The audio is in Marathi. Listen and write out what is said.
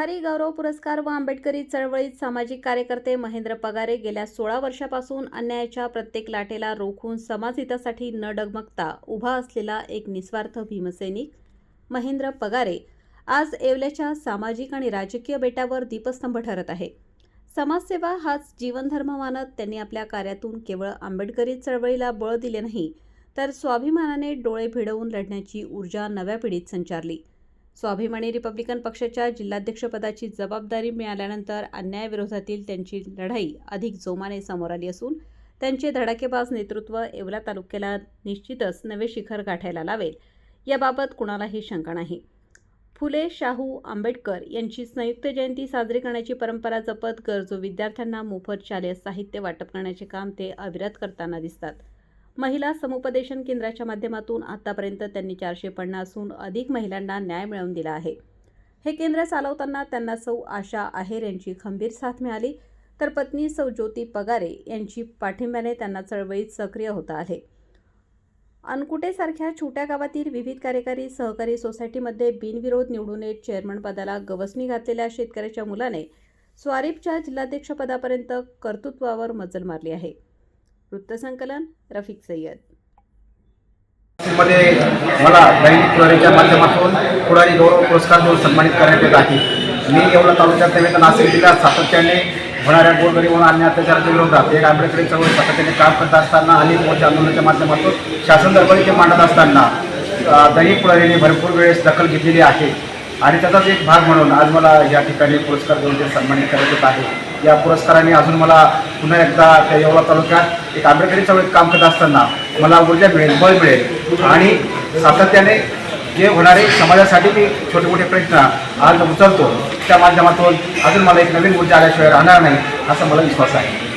प्रहरी गौरव पुरस्कार व आंबेडकरी चळवळीत सामाजिक कार्यकर्ते महेंद्र पगारे गेल्या सोळा वर्षापासून अन्यायाच्या प्रत्येक लाटेला रोखून समाजहितासाठी न डगमगता उभा असलेला एक निस्वार्थ भीमसैनिक महेंद्र पगारे आज येवल्याच्या सामाजिक आणि राजकीय बेटावर दीपस्तंभ ठरत आहे. समाजसेवा हाच जीवनधर्म मानत त्यांनी आपल्या कार्यातून केवळ आंबेडकरी चळवळीला बळ दिले नाही तर स्वाभिमानाने डोळे भिडवून लढण्याची ऊर्जा नव्या पिढीत संचारली. स्वाभिमानी रिपब्लिकन पक्षाच्या जिल्हाध्यक्षपदाची जबाबदारी मिळाल्यानंतर अन्यायाविरोधातील त्यांची लढाई अधिक जोमाने समोर आली असून त्यांचे धडाकेबाज नेतृत्व येवला तालुक्याला निश्चितच नवे शिखर गाठायला लावेल. याबाबत कुणालाही शंका नाही. फुले शाहू आंबेडकर यांची संयुक्त जयंती साजरी करण्याची परंपरा जपत गरजू विद्यार्थ्यांना मोफत शालेय साहित्य वाटप करण्याचे काम ते अविरत करताना दिसतात. महिला समुपदेशन केंद्राच्या माध्यमातून आतापर्यंत त्यांनी चारशे पन्नासहून अधिक महिलांना न्याय मिळवून दिला आहे. हे केंद्र चालवताना त्यांना सौ आशा आहेर यांची खंबीर साथ मिळाली. तर पत्नी सौ ज्योती पगारे यांची पाठिंब्याने त्यांना चळवळीत सक्रिय होता आले अनकुटेसारख्या छोट्या गावातील विविध कार्यकारी सहकारी सोसायटीमध्ये बिनविरोध निवडून येत चेअरमन पदाला गवसणी घातलेल्या शेतकऱ्याच्या मुलाने स्वारीपच्या जिल्हाध्यक्षपदापर्यंत कर्तृत्वावर मजल मारली आहे. वृत्तसंकलन रफिक सय्यद. मध्ये मला दैनिक ज्वारीच्या माध्यमातून पुढारी गौरव पुरस्कार देऊन सन्मानित करण्यात येत आहे. मी एवढा तालुक्यात नव्हे तर नाशिक जिल्ह्यात सातत्याने होणाऱ्या गोरगरीब आणि अत्याचाराच्या विरोधात एक आंबेडकरी चळवळी सातत्याने काम करत असताना आणि मोठ्या आंदोलनाच्या माध्यमातून शासन दरबारी ते मांडत असताना दैनिक पुढारीने भरपूर वेळेस दखल घेतलेली आहे. आणि त्याचाच एक भाग म्हणून आज मला या ठिकाणी पुरस्कार देऊन ते सन्मानित करण्यात येत आहे. या पुरस्काराने अजून मला पुन्हा एकदा त्या येवला तालुक्यात एक आंबेडकरी चळवळीत काम करत असताना मला ऊर्जा मिळेल बळ मिळेल. आणि सातत्याने जे होणारे समाजासाठी मी छोटे मोठे प्रश्न आज उचलतो. त्या माध्यमातून अजून मला एक नवीन ऊर्जा आल्याशिवाय राहणार नाही असा मला विश्वास आहे.